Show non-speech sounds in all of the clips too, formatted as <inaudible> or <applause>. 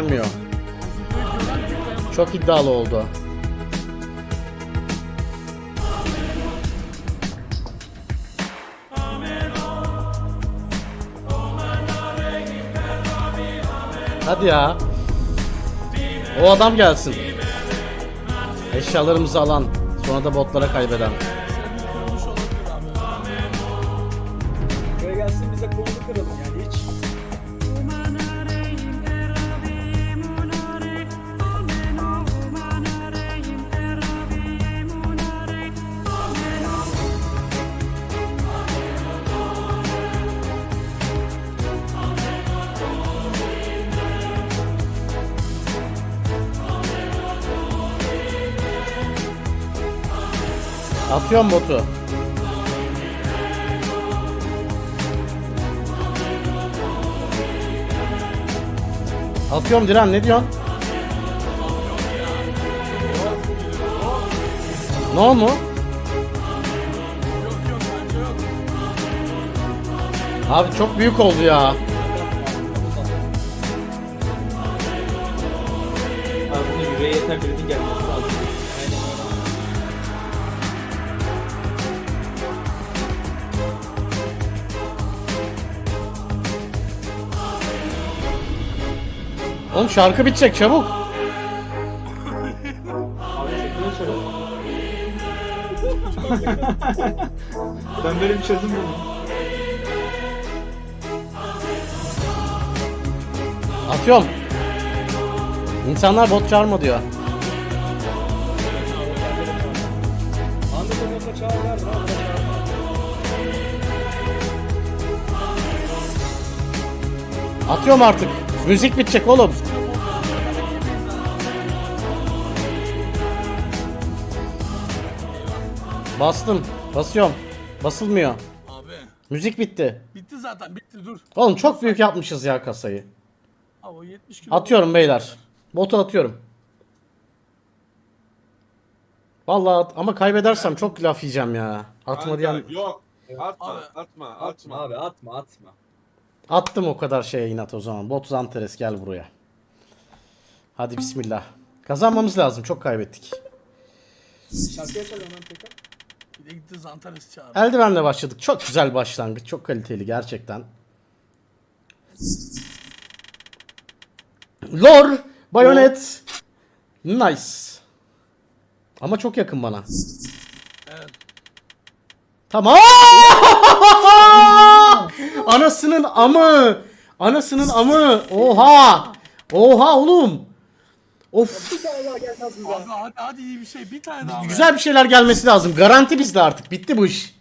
Bilmiyor. Çok iddialı oldu. Hadi ya. O adam gelsin. Eşyalarımızı alan, sonra da botlara kaybeden. Atıyorum botu. Atıyorum Diren ne diyorsun? Ne mu? Abi çok büyük oldu ya. Abi bunun yüreğe yeter kritik gelmesi lazım. Oğlum şarkı bitecek çabuk. <laughs> Ben böyle bir çözüm buldum. Atıyorum. İnsanlar bot çağırma diyor. Atıyorum artık. Müzik bitecek oğlum. Bastım. Basıyorum. Basılmıyor. Abi Müzik bitti. bitti zaten bitti dur. Oğlum çok büyük yapmışız ya kasayı. Abi o 70 kilo. Atıyorum beyler. Botu atıyorum. Vallahi at- ama kaybedersem çok laf yiyeceğim ya. Atma Kanka, diyen Yok. Atma, Abi. atma, Atma atma. abi atma atma. Attım o kadar şeye inat o zaman. Bot Zanteres gel buraya. Hadi bismillah. Kazanmamız lazım. Çok kaybettik. Şarkıya çalıyorum hemen tekrar. Bir de gitti Zantares çağırdı. Eldivenle başladık. Çok güzel başlangıç. Çok kaliteli gerçekten. Lor, Bayonet. Nice. Ama çok yakın bana. Evet. Tamam. <laughs> Anasının amı. Anasının amı. Oha. Oha oğlum. Of. Bir tane daha gelmez mi Abi hadi hadi iyi bir şey bir tane daha. Güzel bir şeyler gelmesi lazım. Garanti bizde artık. Bitti bu iş.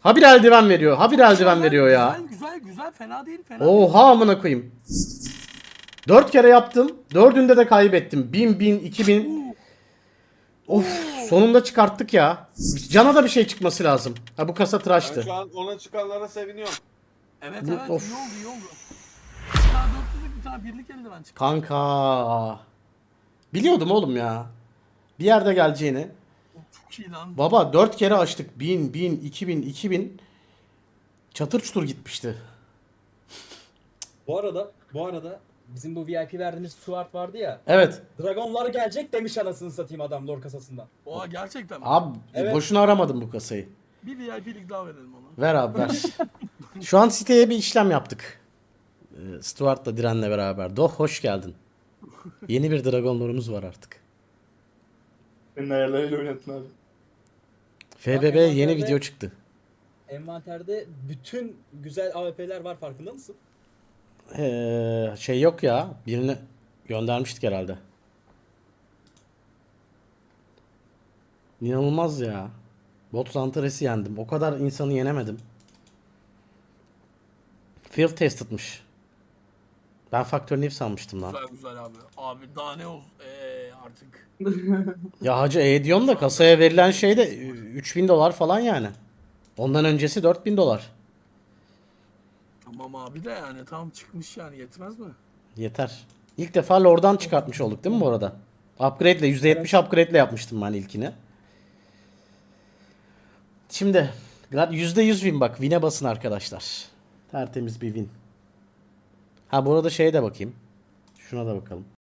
Ha bir eldiven veriyor. Ha bir eldiven veriyor ya. Güzel güzel güzel fena değil fena değil. Oha amına koyayım. Dört kere yaptım. Dördünde de kaybettim. Bin, bin, iki bin. Of sonunda çıkarttık ya. Cana da bir şey çıkması lazım. Ha bu kasa Ben tıraştı. şu an ona çıkanlara seviniyorum. Evet Bu- evet of. iyi oldu iyi oldu. Bir tane dörtlülük bir tane birlik eldiven çıktı. Kanka. Biliyordum oğlum ya. Bir yerde geleceğini. Çok iyi lan. Baba dört kere açtık. Bin, bin, iki bin, iki bin. Çatır çutur gitmişti. Bu arada bu arada bizim bu VIP verdiğimiz Stuart vardı ya. Evet. Dragonlar gelecek demiş anasını satayım adam lor kasasından. Oha gerçekten mi? Abi Evet. boşuna aramadım bu kasayı. Bir VIP'lik daha verelim ona. Ver abi ver. <laughs> Şu an siteye bir işlem yaptık. Ee, Stuart'la Diren'le beraber. Doh hoş geldin. Yeni bir Dragon Lore'umuz var artık. Senin ayarlarıyla oynatın abi. FBB Bak, yeni video çıktı. Envanterde bütün güzel AWP'ler var farkında mısın? Ee, şey yok ya. Birini göndermiştik herhalde. İnanılmaz ya. Bot Zantares'i yendim. O kadar insanı yenemedim. Field tested'mış. Ben Faktör New sanmıştım lan. Güzel güzel abi. Abi daha ne olsun. Eee artık. <laughs> Ya hacı e diyorsun da kasaya verilen şey de 3000 dolar falan yani. Ondan öncesi 4000 dolar. Tamam abi de yani tam çıkmış yani yetmez mi? Yeter. İlk defa Lord'dan çıkartmış olduk değil mi bu arada? Upgrade ile %70 upgrade ile yapmıştım ben ilkini. Şimdi %100 win bak. Win'e basın arkadaşlar. Tertemiz bir win. Ha bu arada şeye de bakayım. Şuna da bakalım.